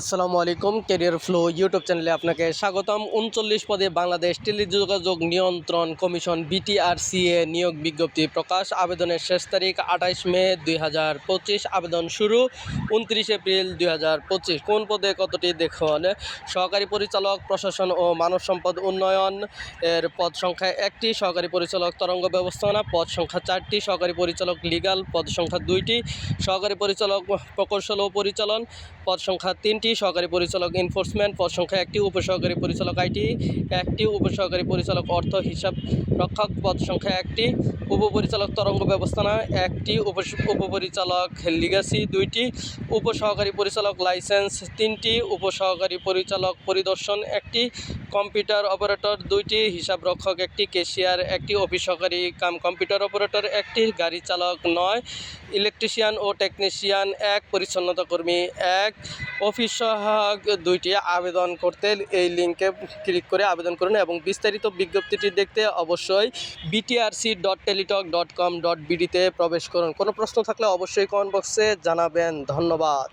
আসসালামু আলাইকুম career flow YouTube চ্যানেলে আপনাকে স্বাগতম। উনচল্লিশ পদে বাংলাদেশ টেলিযোগাযোগ নিয়ন্ত্রণ কমিশন বিটিআরসিএ নিয়োগ বিজ্ঞপ্তি প্রকাশ। আবেদনের শেষ তারিখ আঠাইশ মে দুই হাজার পঁচিশ। আবেদন শুরু উনত্রিশ এপ্রিল দুই হাজার পঁচিশ। কোন পদে কতটি দেখুন? সহকারী পরিচালক, প্রশাসন ও মানব সম্পদ উন্নয়ন এর পদ সংখ্যা একটি। সহকারী পরিচালক, তরঙ্গ ব্যবস্থাপনা পদ সংখ্যা চারটি। সহকারী পরিচালক লিগাল পদ সংখ্যা দুইটি। সহকারী পরিচালক, প্রকৌশল ও পরিচালন পদ সংখ্যা তিনটি সহকারী পরিচালক এনফোর্সমেন্ট পদ সংখ্যা একটি উপসহকারী পরিচালক আইটি, একটি উপসহকারী পরিচালক অর্থ হিসাব রক্ষক পদ সংখ্যা একটি উপপরিচালক তরঙ্গ ব্যবস্থাপনা, একটি উপপরিচালক লিগাসি দুইটি উপসহকারী পরিচালক লাইসেন্স তিনটি উপসহকারী পরিচালক পরিদর্শন, একটি কম্পিউটার অপারেটর দুইটি হিসাব রক্ষক, একটি কেশিয়ার একটি অফিস সহকারী কাম কম্পিউটার অপারেটর একটি গাড়ি চালক নয় ইলেকট্রিশিয়ান ও টেকনিশিয়ান এক পরিচ্ছন্নতা কর্মী, এক অফিস সহায়ক দুইটি আবেদন করতে এই লিঙ্কে ক্লিক করে আবেদন করুন এবং বিস্তারিত বিজ্ঞপ্তিটি দেখতে অবশ্যই BTRC dot teletalk dot com dot বিডিতে প্রবেশ করুন। কোনো প্রশ্ন থাকলে অবশ্যই কমেন্ট বক্সে জানাবেন। ধন্যবাদ।